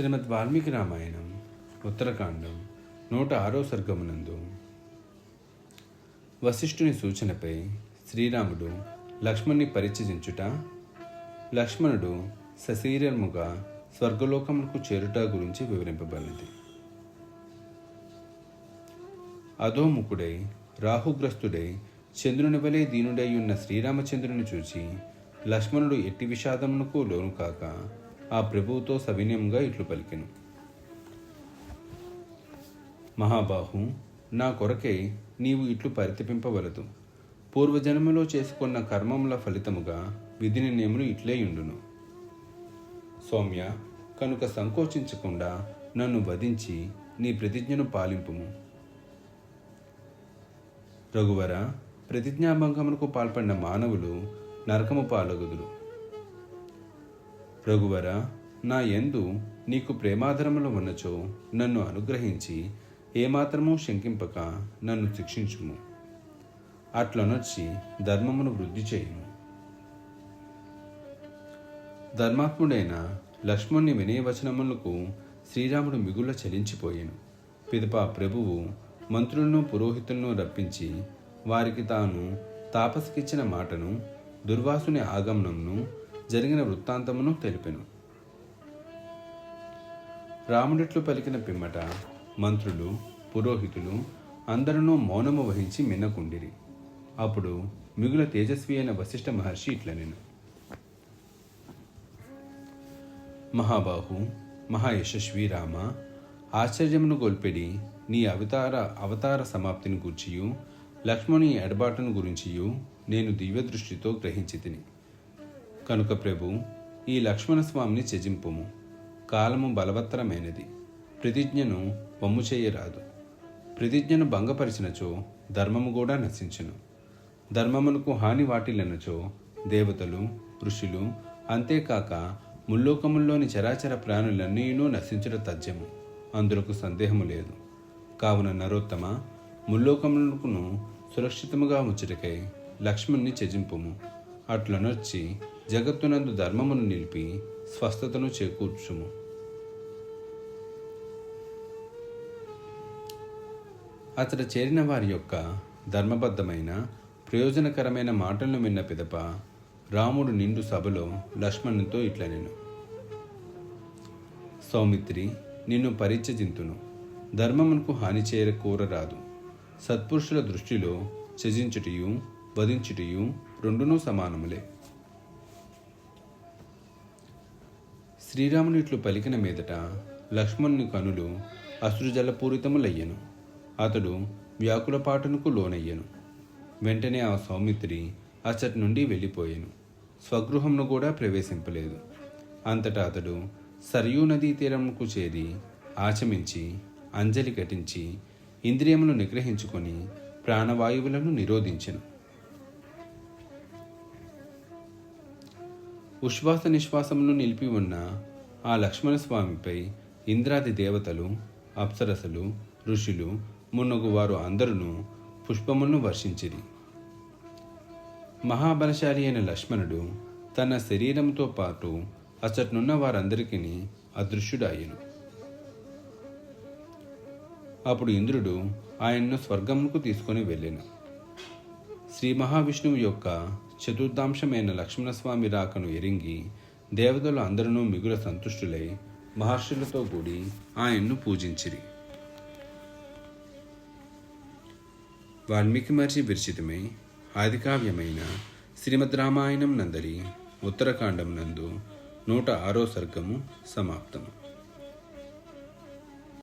శ్రీమద్ వాల్మీకి రామాయణం ఉత్తరకాండం నూట ఆరో సర్గమునందు. వశిష్ఠుని సూచనపై శ్రీరాముడు లక్ష్మణ్ణి పరిచయించుట లక్ష్మణుడు సశరీరముగా స్వర్గలోకములకు చేరుట గురించి వివరింపబడినది. అధోముఖుడై రాహుగ్రస్తుడై చంద్రుని వలె దీనుడై ఉన్న శ్రీరామచంద్రుని చూచి లక్ష్మణుడు ఎట్టి విషాదమునకు లోను కాక ఆ ప్రభువుతో సవినయంగా ఇట్లు పలికెను. మహాబాహు నా కొరకై నీవు ఇట్లు పరితపింపవలదు. పూర్వజన్మలో చేసుకున్న కర్మముల ఫలితముగా విధి నిర్ణయములు ఇట్లే ఉండును సౌమ్య కనుక సంకోచించకుండా నన్ను వధించి నీ ప్రతిజ్ఞను పాలింపుము. రఘువర ప్రతిజ్ఞాభంగమునకు పాల్పడిన మానవులు నరకము పాలగుదురు. రఘువర నా యందు నీకు ప్రేమాధరములు ఉన్నచో నన్ను అనుగ్రహించి ఏమాత్రమూ శంకింపక నన్ను శిక్షించుము. అట్లనొచ్చి ధర్మమును వృద్ధి చేయుము. ధర్మాత్ముడైన లక్ష్మణ్ణి వినయవచనములకు శ్రీరాముడు మిగుల చలించిపోయాను. పిదప ప్రభువు మంత్రులను పురోహితులను రప్పించి వారికి తాను తాపసికిచ్చిన మాటను దుర్వాసుని ఆగమనంను జరిగిన వృత్తాంతమును తెలిపెను. రాముడిట్లు పలికిన పిమ్మట మంత్రులు పురోహితులు అందరూ మౌనము వహించి మిన్నకుండిరి. అప్పుడు మిగుల తేజస్వి అయిన వశిష్ఠ మహర్షి ఇట్లనెను. మహాబాహు మహాయశస్వి రామ ఆశ్చర్యమును గొల్పెడి నీ అవతార అవతార సమాప్తిని గూర్చియు లక్ష్మణి ఎడబాటును గురించియు నేను దివ్య దృష్టితో గ్రహించి తిని కనుక ప్రభు ఈ లక్ష్మణ స్వామిని త్యజింపుము. కాలము బలవత్తరమైనది. ప్రతిజ్ఞను వమ్ము చేయరాదు. ప్రతిజ్ఞను భంగపరిచినచో ధర్మము కూడా నశించును. ధర్మమునకు హాని వాటిల్లనచో దేవతలు ఋషులు అంతేకాక ముల్లోకముల్లోని చరాచర ప్రాణులన్నీనూ నశించుట తథ్యము. అందులకు సందేహము లేదు. కావున నరోత్తమ ముల్లోకములకును సురక్షితముగా ముచ్చటకై లక్ష్మణ్ణి త్యజింపుము. అట్లనొచ్చి జగత్తునందు ధర్మమును నిలిపి స్వస్థతను చేకూర్చుము. అతడు చేరిన వారి యొక్క ధర్మబద్ధమైన ప్రయోజనకరమైన మాటలను విన్న పిదప రాముడు నిండు సభలో లక్ష్మణునితో ఇట్లా నేను సౌమిత్రి నిన్ను పరిచజింతును ధర్మమునకు హాని చేయర కోరరాదు. సత్పురుషుల దృష్టిలో త్యజించుటియు వధించుటయు రెండునూ సమానములే. శ్రీరాముని ఇట్లు పలికిన మీదట లక్ష్మణుని కనులు అశ్రుజలపూరితములయ్యను. అతడు వ్యాకులపాటునకు లోనయ్యను. వెంటనే ఆ సౌమిత్రి అచ్చటి నుండి వెళ్ళిపోయాను. స్వగృహంను కూడా ప్రవేశింపలేదు. అంతటా అతడు సరయూ నదీ తీరముకు చేరి ఆచమించి అంజలి ఘటించి ఇంద్రియములు నిగ్రహించుకొని ప్రాణవాయువులను నిరోధించెను. ఉశ్వాస నిశ్వాసమును నిలిపి ఉన్న ఆ లక్ష్మణస్వామిపై ఇంద్రాది దేవతలు అప్సరసలు ఋషులు మున్నగు వారు అందరూ పుష్పములను వర్షించిరి. మహాబలశాలి అయిన లక్ష్మణుడు తన శరీరంతో పాటు అచ్చట్నున్న వారందరికీ అదృశ్యుడాయను అప్పుడు ఇంద్రుడు ఆయన్ను స్వర్గముకు తీసుకొని వెళ్ళాను. శ్రీ మహావిష్ణువు యొక్క చతుర్థాంశమైన లక్ష్మణస్వామి రాకను ఎరింగి దేవతలు అందరూ మిగుల సంతుష్టులై మహర్షులతో కూడి ఆయన్ను పూజించిరి. వాల్మీకి మహర్షి విరచితమై ఆదికావ్యమైన శ్రీమద్ రామాయణం నందరి ఉత్తరకాండం నందు నూట ఆరో సర్గము సమాప్తము.